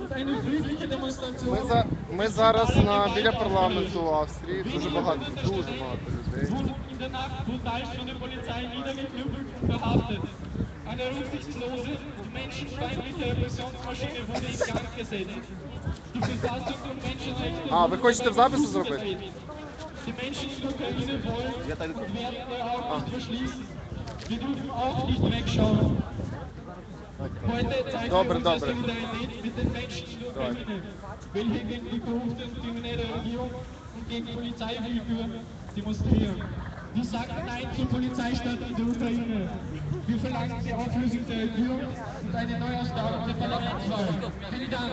und eine friedliche Demonstration. Ми, за, ми зараз на, біля парламенту Австрії. Дуже багато, дуже багато людей. Eine rücksichtslose menschenfeindliche Repressionsmaschine wurde in Gang gesetzt. Die А, ви хочете в запису зробити? Die Menschen in der Ukraine wollen und werden ihre Augen nicht verschließen. Wir dürfen auch nicht wegschauen. Heute zeigen wir unsere Solidarität mit den Menschen in der Ukraine, welche gegen die korrupte und kriminelle Regierung und gegen Polizeiwillkür demonstrieren. Wir sagen Nein zur Polizeistaat in der Ukraine. Wir verlangen die Auflösung der Regierung und eine Neuausgabe der Parlamentswahl. Vielen Dank.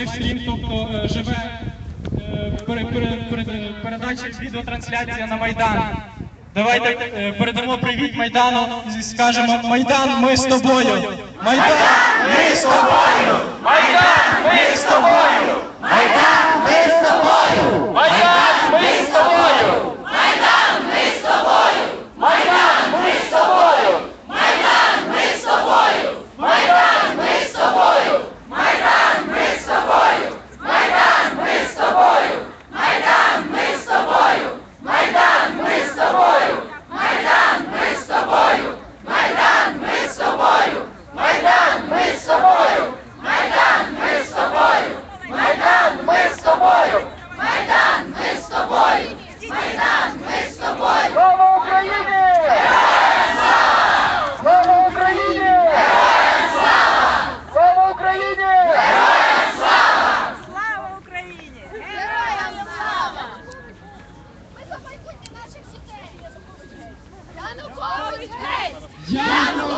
Лайвстрім, тобто е, живе е, пере- пере- пере- передача відеотрансляція на Майдан. Давайте е, передамо привіт Майдану і скажемо Майдан, ми з тобою! Майдан, ми з тобою! Майдан, ми з тобою! Янукович геть!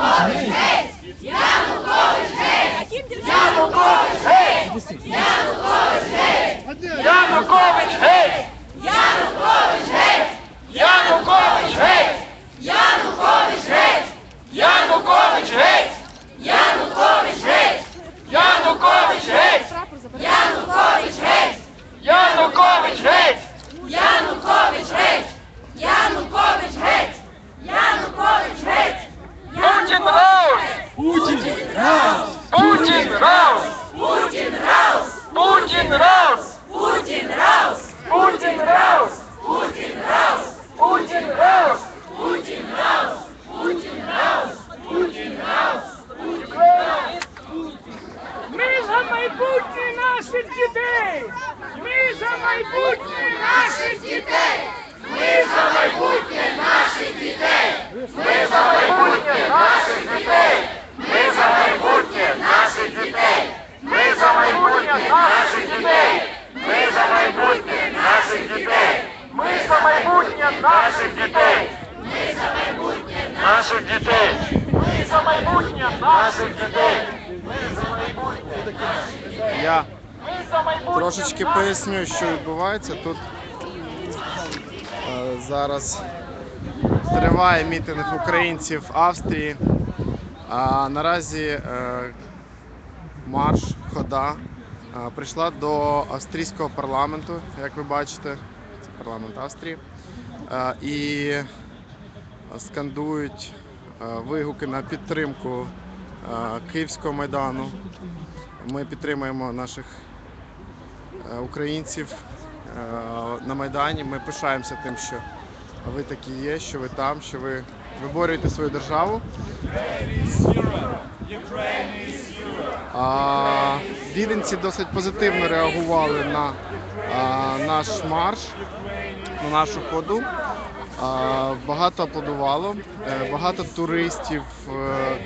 Янукович геть! Янукович геть! Янукович геть! Янукович геть! Янукович геть! Наших дітей! Ми за майбутнє наших дітей! Ми за майбутнє наших дітей! Ми за майбутнє наших дітей! Ми за майбутнє наших дітей! Ми за майбутнє наших дітей! Ми за майбутнє наших дітей! Ми за майбутнє наших дітей! Ми за майбутнє наших дітей! Ми за майбутнє наших дітей! Ми за майбутнє Я Ми за майбутнє трошечки поясню, що відбувається. Тут е, зараз триває мітинг українців Австрії. А наразі е, марш, хода е, прийшла до австрійського парламенту, як ви бачите, це парламент Австрії. І скандують вигуки на підтримку Київського майдану. Ми підтримуємо наших українців е, на Майдані. Ми пишаємося тим, що ви такі є, що ви там, що ви виборюєте свою державу. А, Віденці досить позитивно реагували на а, наш марш, на нашу ходу. Багато аплодувало, е, багато туристів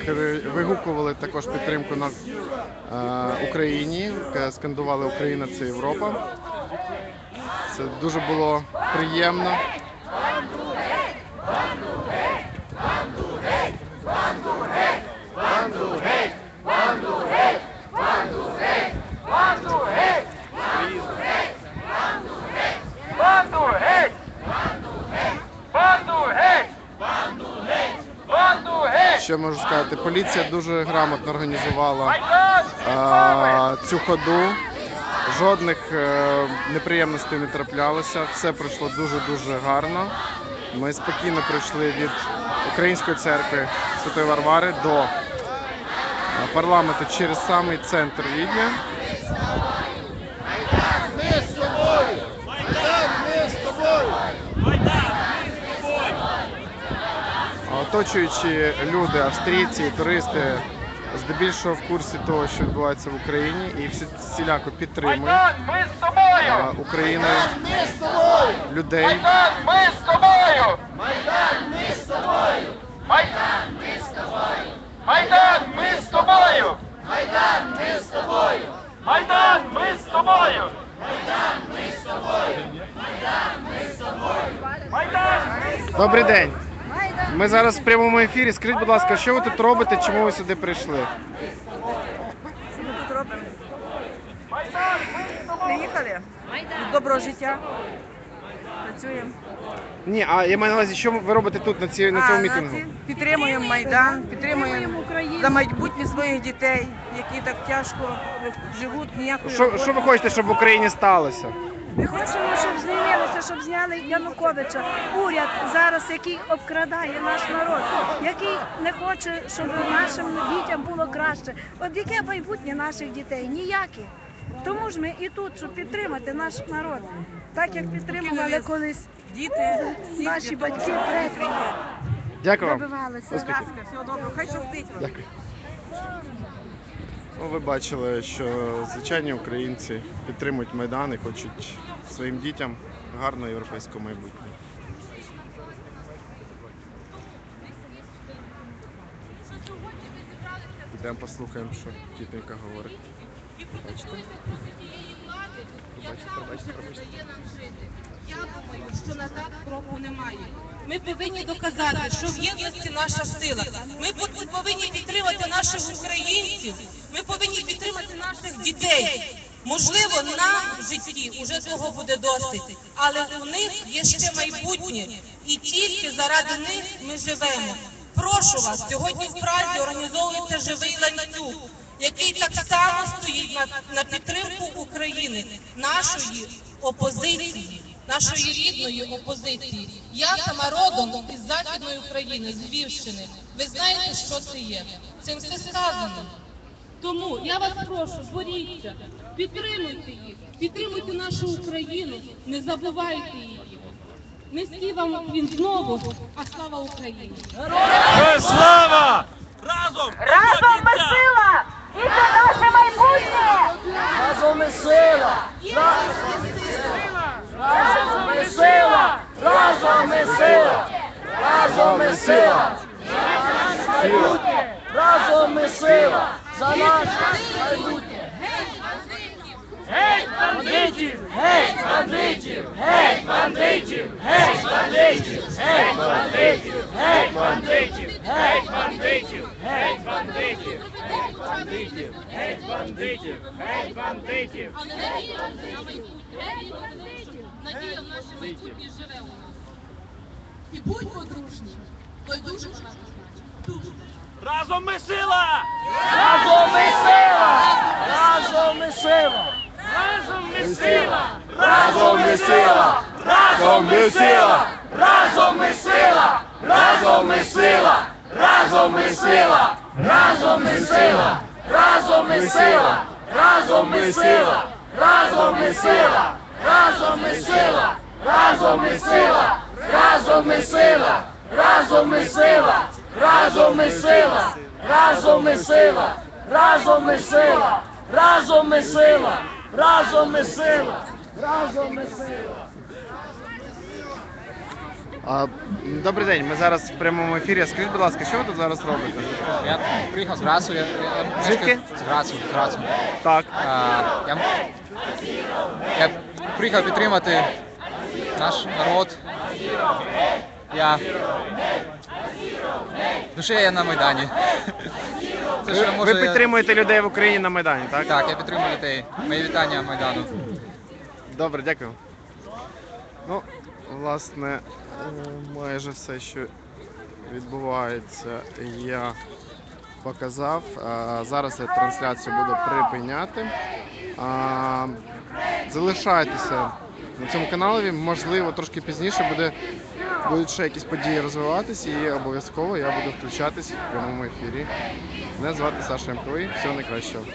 е, вигукували також підтримку на е, Україні, скандували Україна це Європа. Це дуже було приємно. Банду геть! Банду геть! Банду геть! Банду геть! Що можу сказати? Поліція дуже грамотно організувала а, цю ходу. Жодних е, неприємностей не траплялося. Все пройшло дуже-дуже гарно. Ми спокійно пройшли від Української церкви Святої Варвари до е, парламенту через самий центр Відня. А Оточуючі люди, австрійці, туристи здебільшого в курсі того, що відбувається в Україні, і всі всіляко підтримують Майдан, ми з тобою! Україну, людей. Майдан, ми з тобою! Майдан, ми з тобою! Майдан, ми з тобою! Майдан, ми з тобою! Майдан, ми з тобою! Майдан, ми з тобою! Майдан, ми з тобою! Майдан, ми з Добрий день. Ми зараз в прямому ефірі. Скажіть, будь ласка, що ви тут робите? Чому ви сюди прийшли? Що ми тут робимо? Приїхали від доброго життя. Працюємо. Ні, а я маю на увазі, що ви робите тут на ці на цьому на мітингу? ці- Підтримуємо Майдан, підтримуємо за майбутнє своїх дітей, які так тяжко живуть, ніякої Що, роботи. що ви хочете, щоб в Україні сталося? Ми хочемо, щоб звільнилися, щоб зняли Януковича. Уряд зараз, який обкрадає наш народ, який не хоче, щоб нашим дітям було краще. От яке майбутнє наших дітей? Ніяке. Тому ж ми і тут, щоб підтримати наш народ, так як підтримували колись Діти, наші батьки, предки. Дякую вам. добивалися. Всього доброго, хай щастить вам. Ну, ви бачили, що звичайні українці підтримують Майдан і хочуть своїм дітям гарного європейського майбутнього. Йдемо послухаємо, що тітенька говорить. Бачите? Пробачте, пробачте, пробачте. Я думаю, що назад кроку немає. Ми повинні доказати, що в єдності наша сила. Ми повинні підтримати наших українців. Ми повинні підтримати наших дітей. Можливо, нам в житті вже цього буде досить, але у них є ще майбутнє, і тільки заради них ми живемо. Прошу вас, сьогодні в Празі організовується живий ланцюг, який так само стоїть на, на підтримку України, нашої опозиції, нашої рідної опозиції. Я сама родом із Західної України, з Львівщини. Ви знаєте, що це є. Цим все сказано. Тому я вас прошу, боріться, підтримуйте їх, підтримуйте нашу Україну, не забувайте її. Нести вам він знову, а слава Україні! Разом ми сила! І це наше майбутнє! Разом ми сила! Разом ми сила! Разом ми сила! Разом ми сила! Разом ми сила! Разом ми сила! За наше майбутнє! Геть бандитів! Геть бандитів! Геть бандитів! Геть бандитів! Геть бандитів! Геть бандитів! Геть бандитів! Геть бандитів! Геть бандитів! Геть бандитів! Геть бандитів! Надія в наше майбутнє живе у нас. І будьмо дружні, бо й дуже значить. Дуже. Разом ми сила! Разом ми сила! Разом ми сила! Разом ми сила! Разом ми сила! Разом ми сила! Разом ми сила! Разом ми сила! Разом ми сила! Разом ми сила! Разом ми сила! Разом ми сила! Разом ми сила! Разом ми сила! Разом ми сила! Разом ми сила! Разом ми сила! Разом ми сила! Разом ми сила! Разом ми сила! Разом ми сила! Разом ми сила! Разом ми сила! А, добрий день, ми зараз в прямому ефірі. Скажіть, будь ласка, що ви тут зараз робите? Я приїхав з Грацу, я, я Звідки? з Грацу, з Грацу. Так. А, я, я приїхав підтримати наш народ. Я душі я на Майдані. Це Ви, що, ви може, я- підтримуєте людей в Україні на Майдані, так? Так, я підтримую людей. Мої вітання Майдану. Добре, дякую. Ну, власне, е, майже все, що відбувається, я показав. Зараз я трансляцію буду припиняти. Залишайтеся на цьому каналі. Можливо, трошки пізніше буде, будуть ще якісь події розвиватись і обов'язково я буду включатись в прямому ефірі. Мене звати Саша МКВ. Всього найкращого.